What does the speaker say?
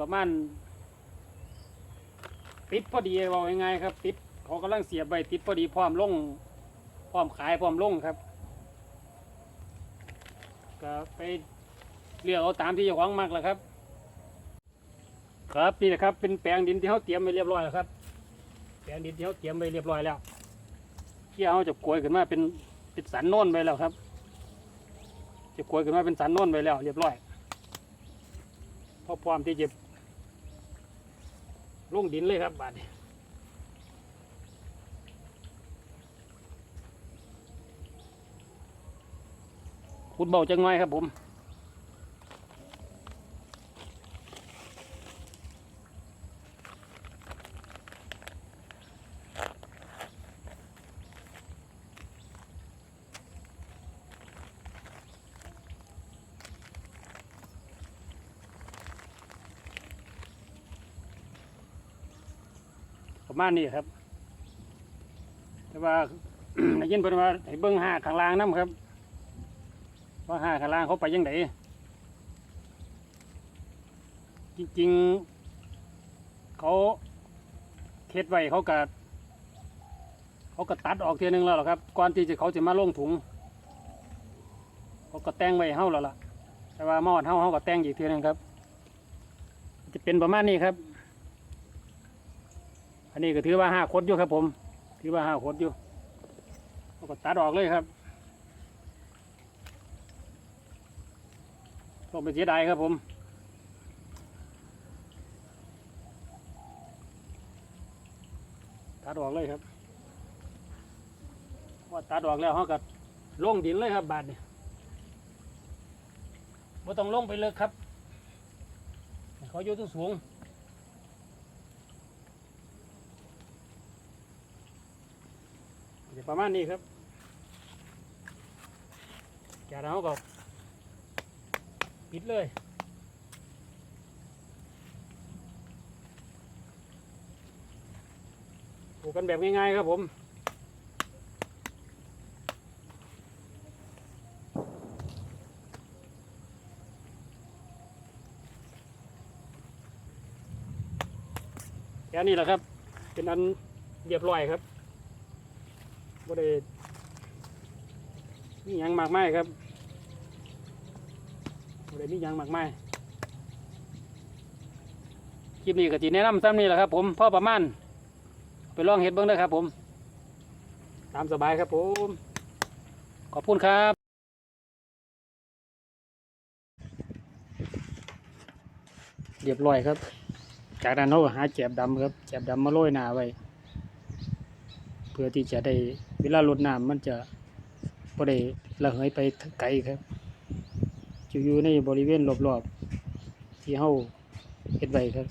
ประมาณติดพอดีว่ายังไงครับ ติดเขากำลังเสียบใบติดพอดีพร้อมลงพร้อมขายพร้อมลงครับก็ไปเลือกเอาตามที่เจ้าของมักแหล้วครับ ครับนี่นะครับเป็นแปลงดินที่เขาเตรียมไว้เรียบร้อยแล้วครับ แปลงดินที่เขาเตรียมไว้เรียบร้อยแล้วที่เขาจะกลวยขึ้นมาเป็นเป็นสันโน่นไปแล้วครับ จะกลวยขึ้นมาเป็นสันโน่นไปแล้ว เรียบร้อยพอพร้อมที่จะ ลงดินเลยครับบาดนี้ขุณเบาจังไงครับผม ประมาณนี้ครับ แต่ว่าได้ยินเพิ่นว่าให้เบิ่งหาข้างล่างนํครับ ว่าหาข้างล่างเขาไปยังไงจริงๆ เขาเฮ็ดไว้เขาก็เขาก็ตัดออกเทียหนึงแล้วหรอครับ ก่อนที่จะเขาจะมาลงถุง เขาก็แต่งไว้ให้เฮาแล้วล่ะ แต่ว่ามอดเฮาเฮาก็แต่งอีกเทียนึงครับ จะเป็นประมาณนี้ครับ นนี้ก็ถือว่าห้าคดอยู่ครับผม ถือว่าห้าคดอยู่เราก็ตัดออกเลยครับต้องไปเสียดายครับผมตัดออกเลยครับว่าตัดออกแล้วเขาก็ลงดินเลยครับบาดนี่ยไม่ต้องลงไปเลยครับ เขาอยู่สูง จะประมาณนี้ครับแกเราก็ปิดเลยปลูกกันแบบง่ายๆครับผมแค่นี้แหละครับ เป็นอันเรียบร้อยครับ บ่ได้มีหยังมากมายครับบ่ได้มีหยังมากมายคลิปนี้ก็จีแนะนำซ้ำนี่แหละครับผมพ่อประมาณไปลองเห็ดเบิ้งเด้อครับ ผม ตามสบายครับผม ขอบคุณครับเรียบร้อยครับ จากนั้นเราก็หาแจบดำครับแจบดำมาโรยหน้าไว้ พื่อที่จะได้เวลาลดน้ำมันจะบ่ได้ระเหยไปไกลครับจะอยู่ในบริเวณรอบๆที่เฮาเฮ็ดไว้ครับ